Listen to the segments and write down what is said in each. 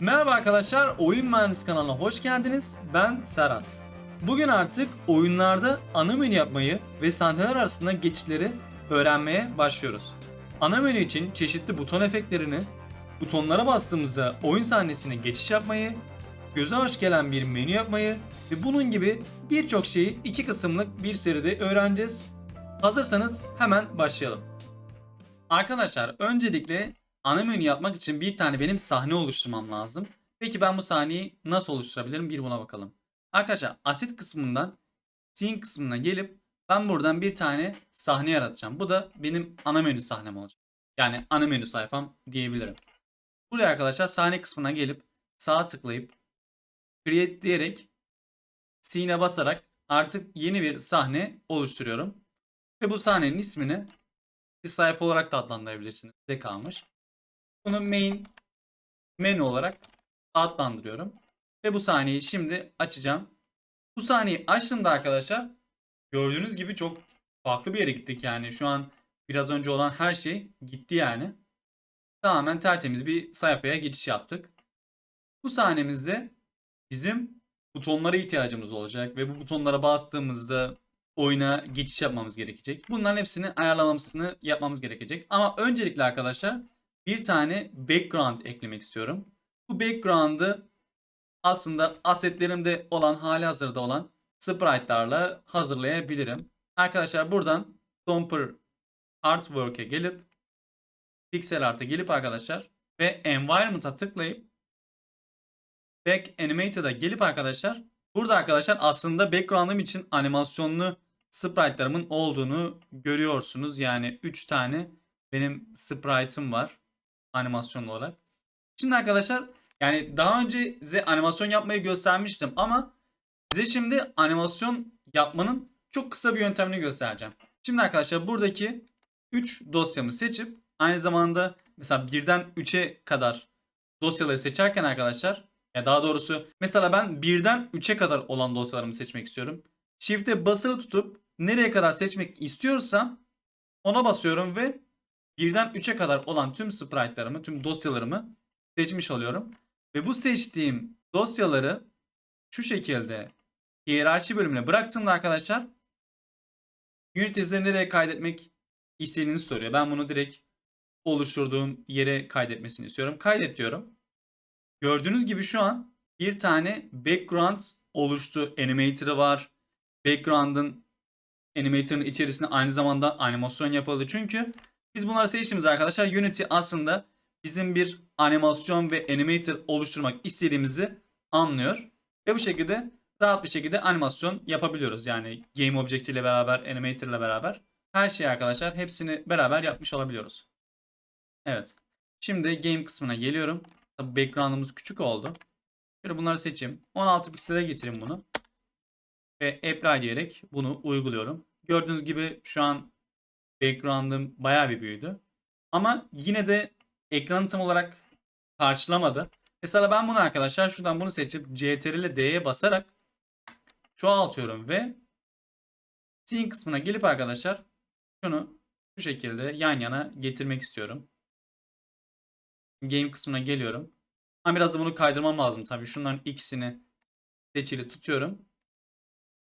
Merhaba arkadaşlar, Oyun Mühendisi kanalına hoş geldiniz. Ben Serhat. Bugün artık oyunlarda ana menü yapmayı ve sahneler arasında geçişleri öğrenmeye başlıyoruz. Ana menü için çeşitli buton efektlerini, butonlara bastığımızda oyun sahnesine geçiş yapmayı, göze hoş gelen bir menü yapmayı ve bunun gibi birçok şeyi iki kısımlık bir seride öğreneceğiz. Hazırsanız hemen başlayalım. Arkadaşlar öncelikle ana menü yapmak için bir tane benim sahne oluşturmam lazım. Peki ben bu sahneyi nasıl oluşturabilirim? Bir buna bakalım. Arkadaşlar asit kısmından scene kısmına gelip ben buradan bir tane sahne yaratacağım. Bu da benim ana menü sahnem olacak. Yani ana menü sayfam diyebilirim. Buraya arkadaşlar sahne kısmına gelip sağa tıklayıp create diyerek scene'e basarak artık yeni bir sahne oluşturuyorum. Ve bu sahnenin ismini bir sayfa olarak da adlandırabilirsiniz. Size kalmış. Bunu main menü olarak adlandırıyorum. Ve bu sahneyi şimdi açacağım. Bu sahneyi açtığımda arkadaşlar gördüğünüz gibi çok farklı bir yere gittik yani. Şu an biraz önce olan her şey gitti yani. Tamamen tertemiz bir sayfaya geçiş yaptık. Bu sahnemizde bizim butonlara ihtiyacımız olacak ve bu butonlara bastığımızda oyuna geçiş yapmamız gerekecek. Bunların hepsini ayarlamasını yapmamız gerekecek. Ama öncelikle arkadaşlar bir tane background eklemek istiyorum. Bu background'ı aslında assetlerimde olan hali hazırda olan sprite'larla hazırlayabilirim. Arkadaşlar buradan Stomper Artwork'e gelip Pixel Art'a gelip arkadaşlar ve Environment'a tıklayıp Back Animated'a gelip arkadaşlar burada arkadaşlar aslında background'ım için animasyonlu sprite'larımın olduğunu görüyorsunuz. Yani 3 tane benim sprite'ım var animasyon olarak. Şimdi arkadaşlar yani daha önce size animasyon yapmayı göstermiştim ama size şimdi animasyon yapmanın çok kısa bir yöntemini göstereceğim. Şimdi arkadaşlar buradaki 3 dosyamı seçip aynı zamanda mesela 1'den 3'e kadar dosyaları seçerken arkadaşlar ya daha doğrusu mesela ben 1'den 3'e kadar olan dosyalarımı seçmek istiyorum. Shift'e basılı tutup nereye kadar seçmek istiyorsam ona basıyorum ve 1'den 3'e kadar olan tüm sprite'larımı, tüm dosyalarımı seçmiş oluyorum. Ve bu seçtiğim dosyaları şu şekilde hiyerarşi bölümüne bıraktığımda arkadaşlar Unity'de nereye kaydetmek istediğinizi soruyor. Ben bunu direkt oluşturduğum yere kaydetmesini istiyorum. Kaydet diyorum. Gördüğünüz gibi şu an bir tane background oluştu. Animator'ı var. Background'ın animator'ın içerisinde aynı zamanda animasyon yapıldı. Çünkü biz bunları seçtiğimiz arkadaşlar Unity aslında bizim bir animasyon ve animator oluşturmak istediğimizi anlıyor. Ve bu şekilde rahat bir şekilde animasyon yapabiliyoruz. Yani Game Object ile beraber, Animator ile beraber her şeyi arkadaşlar hepsini beraber yapmış olabiliyoruz. Evet. Şimdi Game kısmına geliyorum. Tabii background'ımız küçük oldu. Şöyle bunları seçeyim. 16 piksele getireyim bunu. Ve apply diyerek bunu uyguluyorum. Gördüğünüz gibi şu an background'ım bayağı bir büyüdü. Ama yine de ekranı tam olarak karşılamadı. Mesela ben bunu arkadaşlar şuradan bunu seçip CTRL D'ye basarak çoğaltıyorum ve scene kısmına gelip arkadaşlar şunu şu şekilde yan yana getirmek istiyorum. Game kısmına geliyorum. Ama biraz da bunu kaydırmam lazım tabii. Şunların ikisini seçili tutuyorum.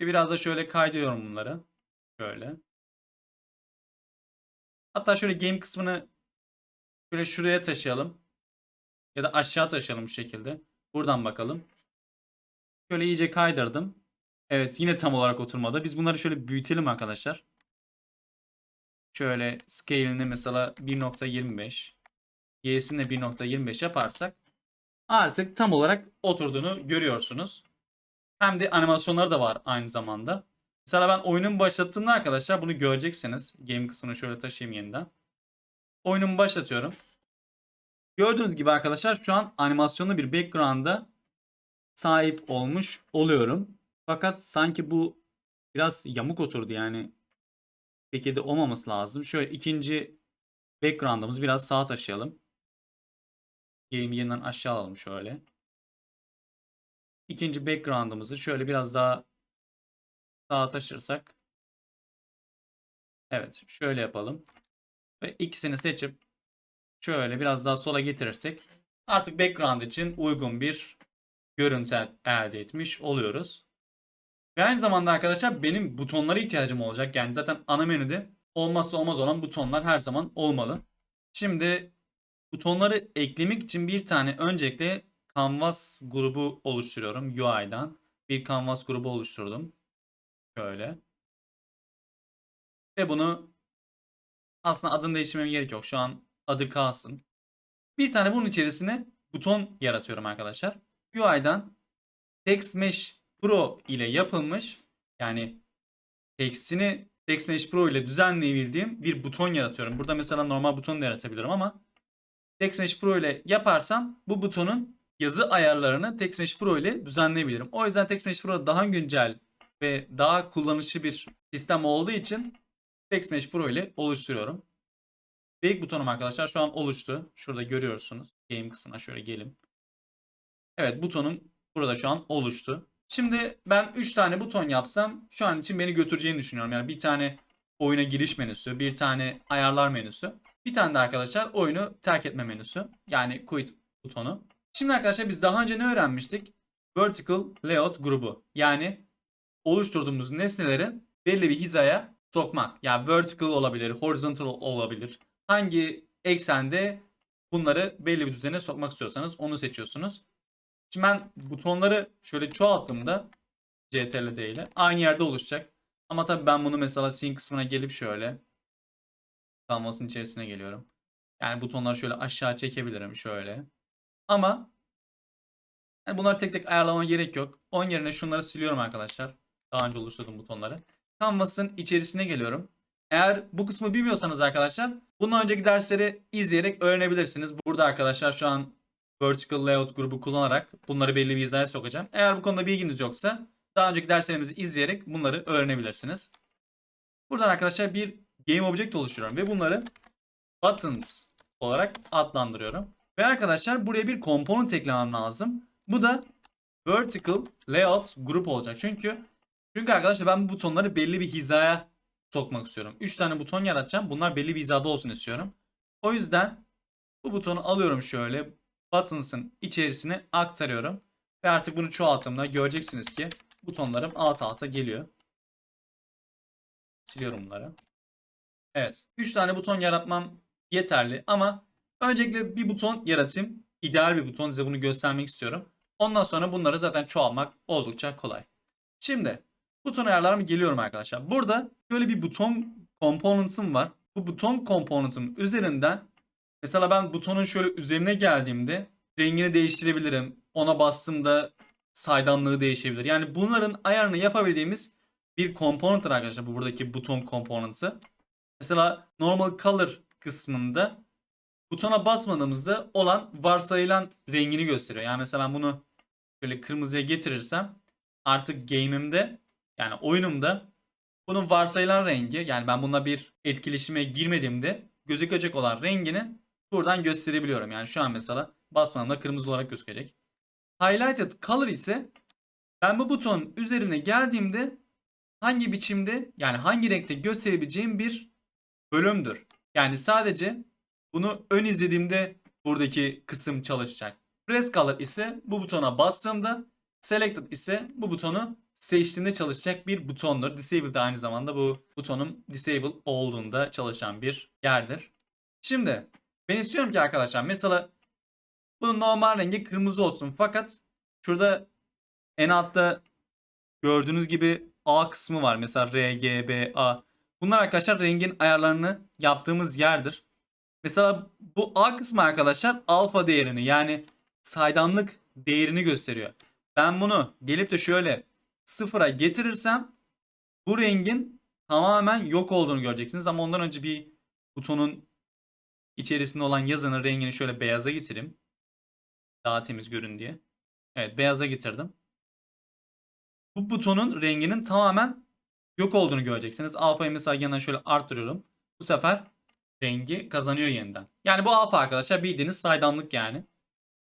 Ve biraz da şöyle kaydırıyorum bunları. Şöyle. Hatta şöyle game kısmını şöyle şuraya taşıyalım. Ya da aşağı taşıyalım bu şekilde. Buradan bakalım. Şöyle iyice kaydırdım. Evet yine tam olarak oturmadı. Biz bunları şöyle büyütelim arkadaşlar. Şöyle scale'ini mesela 1.25 y'sini de 1.25 yaparsak artık tam olarak oturduğunu görüyorsunuz. Hem de animasyonları da var aynı zamanda. Mesela ben oyunumu başlattığımda arkadaşlar bunu göreceksiniz. Game kısmını şöyle taşıyayım yeniden. Oyunumu başlatıyorum. Gördüğünüz gibi arkadaşlar şu an animasyonlu bir background'a sahip olmuş oluyorum. Fakat sanki bu biraz yamuk oturdu yani. Şekilde olmaması lazım. Şöyle ikinci background'ımızı biraz sağa taşıyalım. Game'i yeniden aşağı alalım şöyle. İkinci background'ımızı şöyle biraz daha sağa taşırsak. Evet şöyle yapalım. Ve ikisini seçip şöyle biraz daha sola getirirsek artık background için uygun bir görüntü elde etmiş oluyoruz. Ve aynı zamanda arkadaşlar benim butonlara ihtiyacım olacak. Yani zaten ana menüde olmazsa olmaz olan butonlar her zaman olmalı. Şimdi butonları eklemek için bir tane öncelikle Canvas grubu oluşturuyorum UI'dan. Bir Canvas grubu oluşturdum. Şöyle. Ve bunu aslında adını değiştirmem gerek yok. Şu an adı kalsın. Bir tane bunun içerisine buton yaratıyorum arkadaşlar. UI'dan Text Mesh Pro ile yapılmış yani tekstini Text Mesh Pro ile düzenleyebildiğim bir buton yaratıyorum. Burada mesela normal buton da yaratabilirim ama Text Mesh Pro ile yaparsam bu butonun yazı ayarlarını Text Mesh Pro ile düzenleyebilirim. O yüzden Text Mesh Pro daha güncel ve daha kullanışlı bir sistem olduğu için Text Mesh Pro ile oluşturuyorum. İlk butonum arkadaşlar şu an oluştu. Şurada görüyorsunuz. Game kısmına şöyle gelin. Evet butonum burada şu an oluştu. Şimdi ben 3 tane buton yapsam şu an için beni götüreceğini düşünüyorum. Yani bir tane oyuna giriş menüsü, bir tane ayarlar menüsü. Bir tane de arkadaşlar oyunu terk etme menüsü. Yani quit butonu. Şimdi arkadaşlar biz daha önce ne öğrenmiştik? Vertical Layout grubu. Yani oluşturduğumuz nesneleri belli bir hizaya sokmak. Yani vertical olabilir, horizontal olabilir. Hangi eksende bunları belli bir düzene sokmak istiyorsanız onu seçiyorsunuz. Şimdi ben butonları şöyle çoğalttığımda CTRL ile aynı yerde oluşacak. Ama tabii ben bunu mesela scene kısmına gelip şöyle Canvas'ın içerisine geliyorum. Yani butonları şöyle aşağı çekebilirim şöyle. Ama yani bunları tek tek ayarlama gerek yok. Onun yerine şunları siliyorum arkadaşlar. Daha önce oluşturduğum butonları. Canvas'ın içerisine geliyorum. Eğer bu kısmı bilmiyorsanız arkadaşlar bundan önceki dersleri izleyerek öğrenebilirsiniz. Burada arkadaşlar şu an Vertical Layout grubu kullanarak bunları belli bir hizaya sokacağım. Eğer bu konuda bilginiz yoksa daha önceki derslerimizi izleyerek bunları öğrenebilirsiniz. Buradan arkadaşlar bir Game Object oluşturuyorum ve bunları Buttons olarak adlandırıyorum. Ve arkadaşlar buraya bir component eklemem lazım. Bu da Vertical Layout grup olacak. Çünkü çünkü arkadaşlar ben bu butonları belli bir hizaya sokmak istiyorum. 3 tane buton yaratacağım. Bunlar belli bir hizada olsun istiyorum. O yüzden bu butonu alıyorum şöyle buttons'ın içerisine aktarıyorum. Ve artık bunu çoğalttığımda göreceksiniz ki butonlarım alt alta geliyor. Siliyorum bunları. Evet. 3 tane buton yaratmam yeterli ama öncelikle bir buton yaratayım. İdeal bir buton size bunu göstermek istiyorum. Ondan sonra bunları zaten çoğalmak oldukça kolay. Şimdi buton ayarlarıma geliyorum arkadaşlar. Burada böyle bir buton component'ım var. Bu buton component'ım üzerinden Mesela ben butonun şöyle üzerine geldiğimde rengini değiştirebilirim. Ona bastığımda saydamlığı değişebilir. Yani bunların ayarını yapabildiğimiz bir component'tir arkadaşlar. Bu buradaki buton component'ı. Mesela normal color kısmında butona basmadığımızda olan varsayılan rengini gösteriyor. Yani mesela ben bunu böyle kırmızıya getirirsem artık game'imde yani oyunumda bunun varsayılan rengi yani ben buna bir etkileşime girmediğimde gözükecek olan rengini buradan gösterebiliyorum. Yani şu an mesela basmadığımda kırmızı olarak gözükecek. Highlighted color ise ben bu buton üzerine geldiğimde hangi biçimde yani hangi renkte gösterebileceğim bir bölümdür. Yani sadece bunu ön izlediğimde buradaki kısım çalışacak. Press color ise bu butona bastığımda selected ise bu butonu seçtiğimde çalışacak bir butondur. Disable de aynı zamanda bu butonun disable olduğunda çalışan bir yerdir. Şimdi ben istiyorum ki arkadaşlar mesela bunun normal rengi kırmızı olsun. Fakat şurada en altta gördüğünüz gibi A kısmı var. Mesela R, G, B, A. Bunlar arkadaşlar rengin ayarlarını yaptığımız yerdir. Mesela bu A kısmı arkadaşlar alfa değerini yani saydamlık değerini gösteriyor. Ben bunu gelip de şöyle sıfıra getirirsem bu rengin tamamen yok olduğunu göreceksiniz. Ama ondan önce bir butonun içerisinde olan yazının rengini şöyle beyaza getireyim. Daha temiz görün diye. Evet beyaza getirdim. Bu butonun renginin tamamen yok olduğunu göreceksiniz. Alfa'yı mesela yanına şöyle arttırıyorum. Bu sefer rengi kazanıyor yeniden. Yani bu alfa arkadaşlar bildiğiniz saydamlık yani.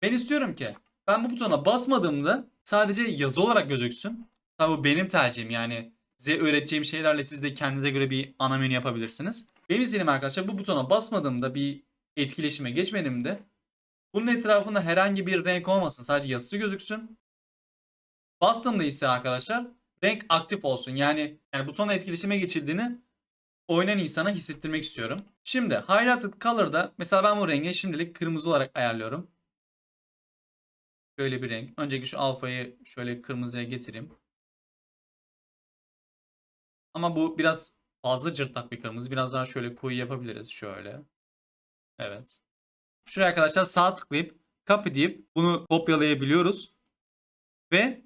Ben istiyorum ki ben bu butona basmadığımda sadece yazı olarak gözüksün. Tabi bu benim tercihim yani size öğreteceğim şeylerle siz de kendinize göre bir ana menü yapabilirsiniz. Benim izlenim arkadaşlar bu butona basmadığımda bir etkileşime geçmediğimde Bunun etrafında herhangi bir renk olmasın. Sadece yazısı gözüksün. Bastığımda ise arkadaşlar renk aktif olsun. Yani yani butonla etkileşime geçildiğini oynayan insana hissettirmek istiyorum. Şimdi Highlighted Color'da mesela ben bu rengi şimdilik kırmızı olarak ayarlıyorum. Şöyle bir renk. Önceki şu alfayı şöyle kırmızıya getireyim. Ama bu biraz fazla cırtlak bir kırmızı. Biraz daha şöyle koyu yapabiliriz. Şöyle. Evet. Şuraya arkadaşlar sağ tıklayıp copy deyip bunu kopyalayabiliyoruz. Ve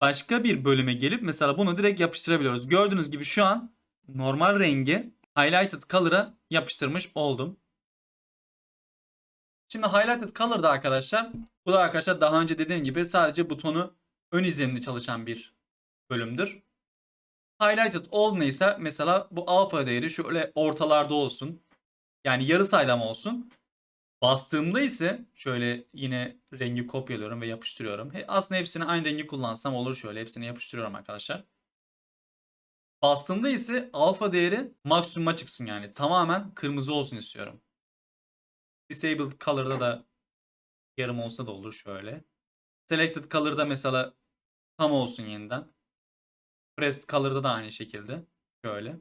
başka bir bölüme gelip mesela bunu direkt yapıştırabiliyoruz. Gördüğünüz gibi şu an normal rengi highlighted color'a yapıştırmış oldum. Şimdi highlighted color'da arkadaşlar bu da arkadaşlar daha önce dediğim gibi sadece butonu ön izlenimli çalışan bir bölümdür. Highlighted neyse mesela bu alfa değeri şöyle ortalarda olsun. Yani yarı saydam olsun. Bastığımda ise şöyle yine rengi kopyalıyorum ve yapıştırıyorum. Aslında hepsini aynı rengi kullansam olur şöyle. Hepsini yapıştırıyorum arkadaşlar. Bastığımda ise alfa değeri maksimuma çıksın yani. Tamamen kırmızı olsun istiyorum. Disabled color'da da yarım olsa da olur şöyle. Selected color'da mesela tam olsun yeniden. Pressed color'da da aynı şekilde. Şöyle.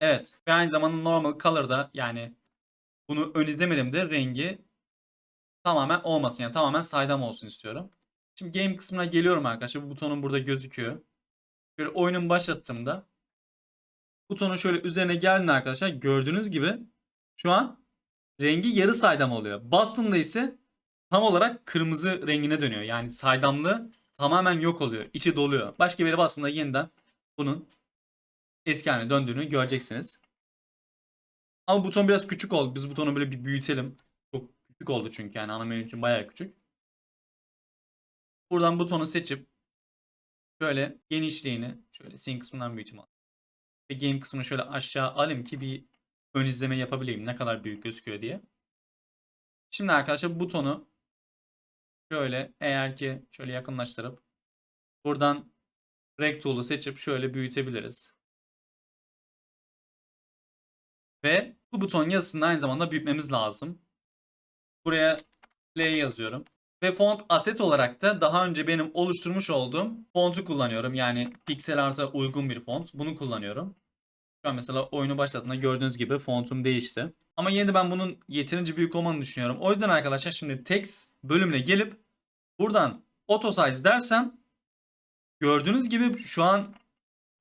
Evet. Ve aynı zamanda normal color'da yani bunu ön izlemediğimde rengi tamamen olmasın. Yani tamamen saydam olsun istiyorum. Şimdi game kısmına geliyorum arkadaşlar. Bu butonun burada gözüküyor. Şöyle oyunun başlattığımda butonun şöyle üzerine geldiğinde arkadaşlar gördüğünüz gibi şu an rengi yarı saydam oluyor. Bastığımda ise tam olarak kırmızı rengine dönüyor. Yani saydamlığı tamamen yok oluyor. İçi doluyor. Başka bir yere yeniden bunun eski haline döndüğünü göreceksiniz. Ama buton biraz küçük oldu. Biz butonu böyle bir büyütelim. Çok küçük oldu çünkü yani ana menü için bayağı küçük. Buradan butonu seçip şöyle genişliğini şöyle sin kısmından büyüteyim. Ve game kısmını şöyle aşağı alayım ki bir ön izleme yapabileyim ne kadar büyük gözüküyor diye. Şimdi arkadaşlar butonu şöyle eğer ki şöyle yakınlaştırıp buradan Rectool'u seçip şöyle büyütebiliriz. Ve bu buton yazısını aynı zamanda büyütmemiz lazım. Buraya L yazıyorum. Ve font asset olarak da daha önce benim oluşturmuş olduğum fontu kullanıyorum. Yani pixel art'a uygun bir font. Bunu kullanıyorum. Şu an mesela oyunu başladığında gördüğünüz gibi fontum değişti. Ama yine de ben bunun yeterince büyük olmadığını düşünüyorum. O yüzden arkadaşlar şimdi text bölümüne gelip buradan auto size dersem gördüğünüz gibi şu an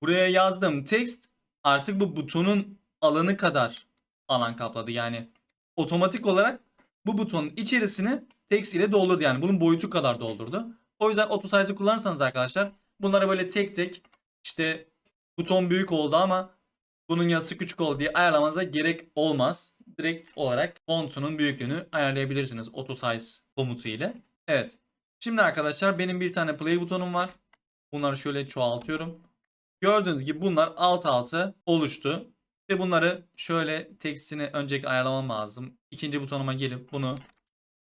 buraya yazdığım text artık bu butonun alanı kadar alan kapladı. Yani otomatik olarak bu butonun içerisini text ile doldurdu. Yani bunun boyutu kadar doldurdu. O yüzden auto size'ı kullanırsanız arkadaşlar bunlara böyle tek tek işte buton büyük oldu ama bunun yazısı küçük oldu diye ayarlamanıza gerek olmaz. Direkt olarak fontunun büyüklüğünü ayarlayabilirsiniz auto komutu ile. Evet. Şimdi arkadaşlar benim bir tane play butonum var. Bunları şöyle çoğaltıyorum. Gördüğünüz gibi bunlar alt alta oluştu. Ve bunları şöyle tekstini öncelikle ayarlamam lazım. İkinci butonuma gelip bunu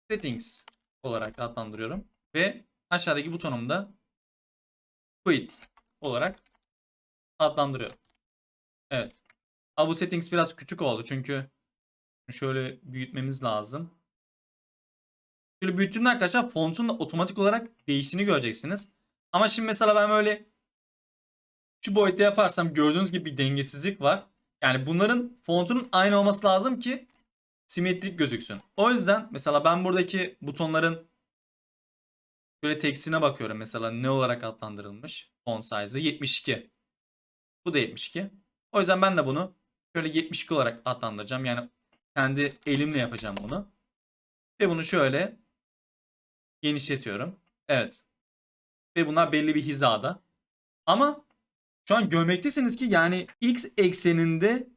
settings olarak adlandırıyorum. Ve aşağıdaki butonumda quit olarak adlandırıyorum. Evet. Ama bu settings biraz küçük oldu çünkü şöyle büyütmemiz lazım. Şöyle büyüttüğümde arkadaşlar fontun da otomatik olarak değiştiğini göreceksiniz. Ama şimdi mesela ben böyle şu boyutta yaparsam gördüğünüz gibi bir dengesizlik var. Yani bunların fontunun aynı olması lazım ki simetrik gözüksün. O yüzden mesela ben buradaki butonların böyle tekstine bakıyorum mesela ne olarak adlandırılmış font size'ı 72. Bu da 72. O yüzden ben de bunu şöyle 72 olarak adlandıracağım. Yani kendi elimle yapacağım bunu. Ve bunu şöyle genişletiyorum. Evet. Ve bunlar belli bir hizada. Ama şu an görmektesiniz ki yani x ekseninde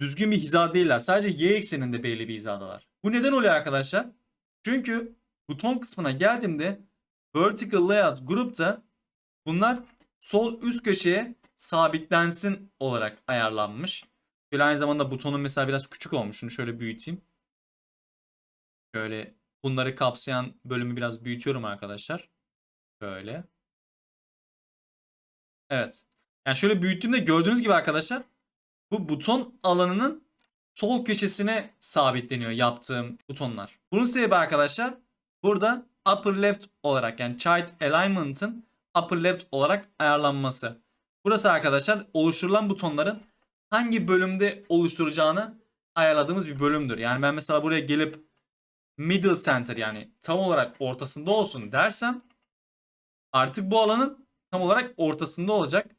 düzgün bir hiza değiller. Sadece y ekseninde belli bir hizadalar. Bu neden oluyor arkadaşlar? Çünkü buton kısmına geldiğimde vertical layout grupta bunlar sol üst köşeye sabitlensin olarak ayarlanmış. Böyle aynı zamanda butonun mesela biraz küçük olmuş. Şunu şöyle büyüteyim. Şöyle bunları kapsayan bölümü biraz büyütüyorum arkadaşlar. Böyle. Evet. Yani şöyle büyüttüğümde gördüğünüz gibi arkadaşlar bu buton alanının sol köşesine sabitleniyor yaptığım butonlar. Bunun sebebi arkadaşlar burada upper left olarak yani child alignment'ın upper left olarak ayarlanması. Burası arkadaşlar oluşturulan butonların hangi bölümde oluşturacağını ayarladığımız bir bölümdür. Yani ben mesela buraya gelip middle center yani tam olarak ortasında olsun dersem artık bu alanın tam olarak ortasında olacak.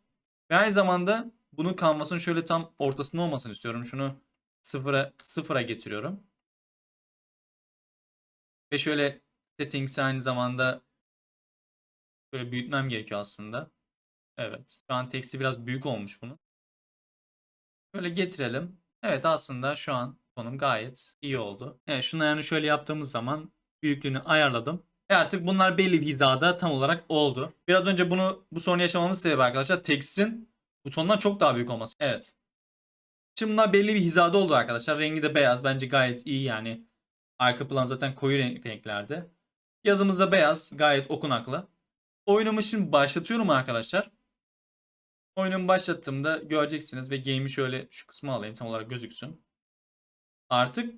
Ve aynı zamanda bunun kanvasın şöyle tam ortasında olmasını istiyorum. Şunu sıfıra, sıfıra getiriyorum. Ve şöyle settings aynı zamanda şöyle büyütmem gerekiyor aslında. Evet. Şu an teksti biraz büyük olmuş bunun. Şöyle getirelim. Evet aslında şu an konum gayet iyi oldu. Evet şunu yani şöyle yaptığımız zaman büyüklüğünü ayarladım. E artık bunlar belli bir hizada tam olarak oldu. Biraz önce bunu bu sorunu yaşamamız sebebi arkadaşlar tekstin butondan çok daha büyük olması. Evet. Şimdi bunlar belli bir hizada oldu arkadaşlar. Rengi de beyaz. Bence gayet iyi yani. Arka plan zaten koyu renk, renklerde. Yazımız da beyaz. Gayet okunaklı. Oyunumu şimdi başlatıyorum arkadaşlar. Oyunumu başlattığımda göreceksiniz ve game'i şöyle şu kısmı alayım tam olarak gözüksün. Artık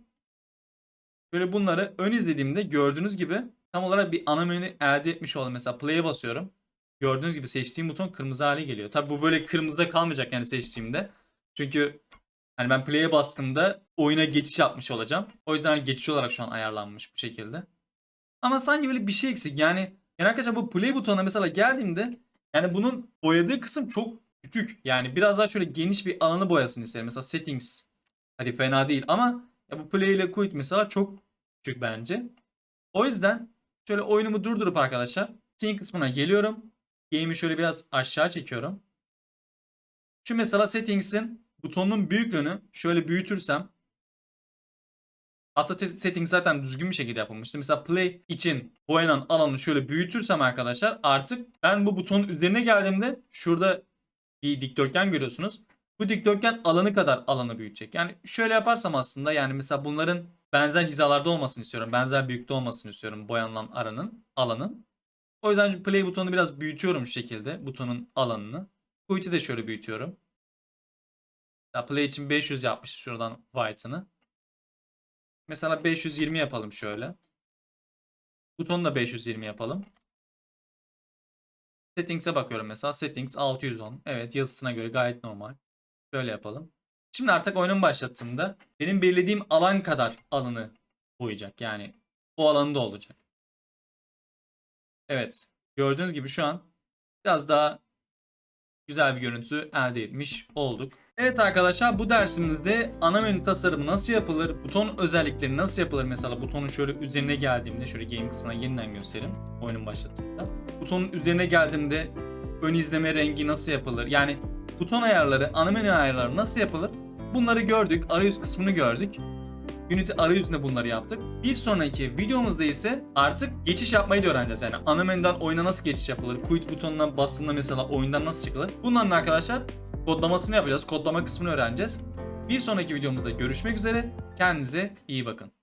böyle bunları ön izlediğimde gördüğünüz gibi tam olarak bir ana menü elde etmiş oldum. Mesela play'e basıyorum. Gördüğünüz gibi seçtiğim buton kırmızı hale geliyor. Tabi bu böyle kırmızıda kalmayacak yani seçtiğimde. Çünkü hani ben play'e bastığımda oyuna geçiş yapmış olacağım. O yüzden hani geçiş olarak şu an ayarlanmış bu şekilde. Ama sanki böyle bir şey eksik. Yani yani arkadaşlar bu play butonuna mesela geldiğimde yani bunun boyadığı kısım çok küçük. Yani biraz daha şöyle geniş bir alanı boyasın isterim. Mesela settings hadi fena değil ama ya bu play ile quit mesela çok küçük bence. O yüzden şöyle oyunumu durdurup arkadaşlar scene kısmına geliyorum. Game'i şöyle biraz aşağı çekiyorum. Şu mesela settings'in butonun büyüklüğünü şöyle büyütürsem aslında setting zaten düzgün bir şekilde yapılmıştı. Mesela play için boyanan alanı şöyle büyütürsem arkadaşlar artık ben bu butonun üzerine geldiğimde şurada bir dikdörtgen görüyorsunuz. Bu dikdörtgen alanı kadar alanı büyütecek. Yani şöyle yaparsam aslında yani mesela bunların benzer hizalarda olmasını istiyorum. Benzer büyüklükte olmasını istiyorum boyanılan aranın, alanın. O yüzden play butonunu biraz büyütüyorum şu şekilde. Butonun alanını. Quit'i de şöyle büyütüyorum. Mesela play için 500 yapmış şuradan white'ını. Mesela 520 yapalım şöyle. Butonu da 520 yapalım. Settings'e bakıyorum mesela. Settings 610. Evet yazısına göre gayet normal. Şöyle yapalım. Şimdi artık oyunu başlattığımda benim belirlediğim alan kadar alanı boyayacak. Yani o alanında olacak. Evet. Gördüğünüz gibi şu an biraz daha güzel bir görüntü elde etmiş olduk. Evet arkadaşlar bu dersimizde ana menü tasarımı nasıl yapılır, buton özellikleri nasıl yapılır mesela butonun şöyle üzerine geldiğimde şöyle game kısmına yeniden göstereyim oyunun başlattığında. Butonun üzerine geldiğimde ön izleme rengi nasıl yapılır yani buton ayarları, ana menü ayarları nasıl yapılır bunları gördük, arayüz kısmını gördük. Unity arayüzünde bunları yaptık. Bir sonraki videomuzda ise artık geçiş yapmayı da öğreneceğiz. Yani ana menüden oyuna nasıl geçiş yapılır? Quit butonuna bastığında mesela oyundan nasıl çıkılır? Bunların arkadaşlar kodlamasını yapacağız. Kodlama kısmını öğreneceğiz. Bir sonraki videomuzda görüşmek üzere. Kendinize iyi bakın.